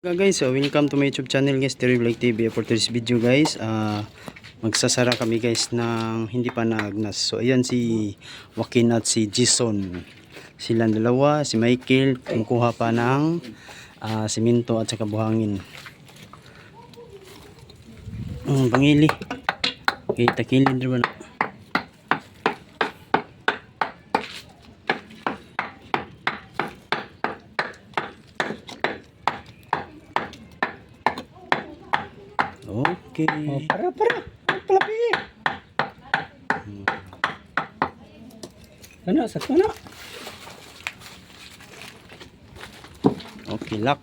Okay guys, so welcome to my YouTube channel guys, Terry Vlog TV. For today's video guys, ah magsasara kami guys ng hindi pa naagnas. So ayan si Joaquin at si Jason. Silang dalawa, si Michael, kumukuha pa ng ah, simento at saka buhangin. Mm, pangili. Okay, takilin rin ba na? Okay. Oh, para, para. Palapi. Ano, sakto na. Okay, lock.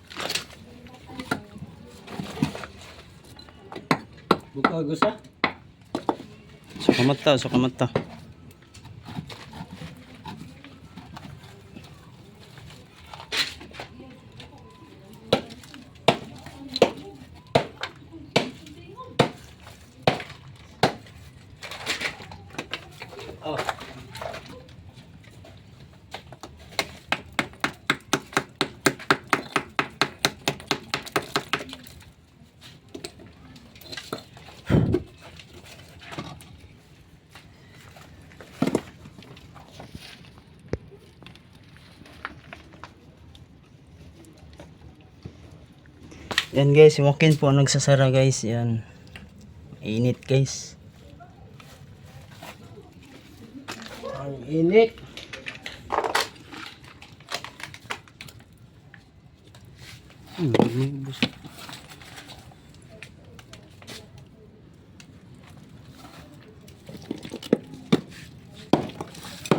Buka gusa. So kamata, so kamata. Oh. Yan guys, Joaquin po nagsasara guys. Yan. Init guys. Ang init. Hmm, may bus.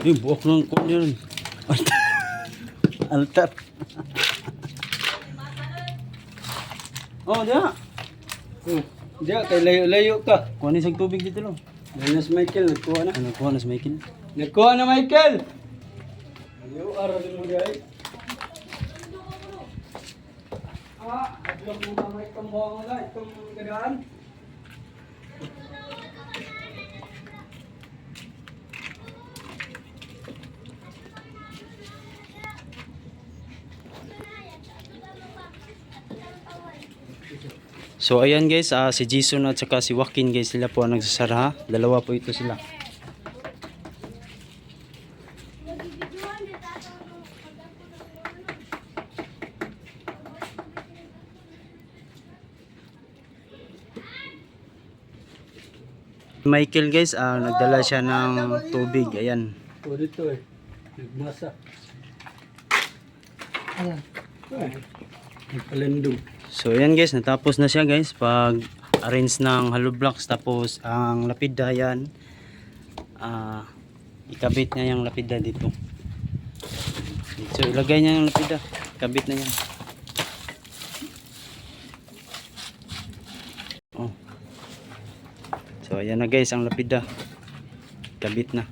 Eh, buok ng kung yun. Altar. oh, diya. Hmm. Diya, kay layo-layo ka. Kuha ni sa tubig dito lo. Dennis Michael, nagkuha na. Ano, kuha na si Michael. Nagkuha na, Michael! Ayaw, araw din mo guys. Ah, atlong mo na may kambuhang wala. Itong kadaan. So ayan guys, ah, si Jason at saka si Joaquin guys, sila po ang nagsasara. Dalawa po ito sila. Michael guys, ah, nagdala siya ng tubig. Ayan. O dito eh. Nagmasa. Ayan. Nagpalendong. So ayan guys, natapos na siya guys pag arrange ng hollow blocks tapos ang lapida yan ah ikabit niya yung lapida dito. So ilagay niya yung lapida, kabit na yan. Oh. So ayan na guys ang lapida. Kabit na.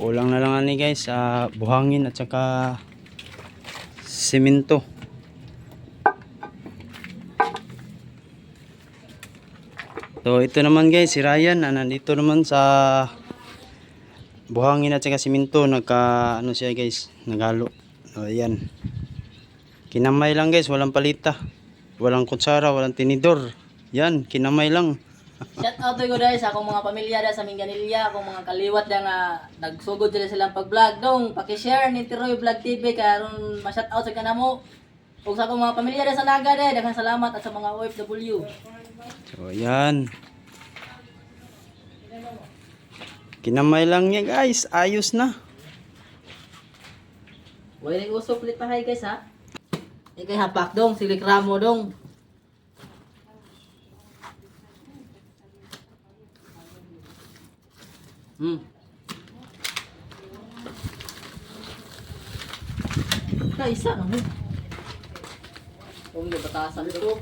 Kulang na lang ani guys sa buhangin at saka semento. So ito naman guys, si Ryan na nandito naman sa buhangin at saka semento nagka ano siya guys, naghalo. O ayan. Kinamay lang guys, walang palita. Walang kutsara, walang tinidor. Yan, kinamay lang. Shout out to ko dahil sa akong mga pamilya dahil sa Minganilya, akong mga kaliwat dahil nga nagsugod sila silang pag-vlog. Dong, paki-share ni Tiroy Vlog TV karon ma-shout out sa kanamo. Ug sa akong mga pamilya dahil sa Naga dahil, daghang salamat at sa mga OFW. So ayan. Kinamay lang niya guys, ayos na. Wala ning usok ulit pahay guys ha. Ikay hapak dong, silik ramo dong. Hmm. Kaisa na mo. Kung di batasan ito.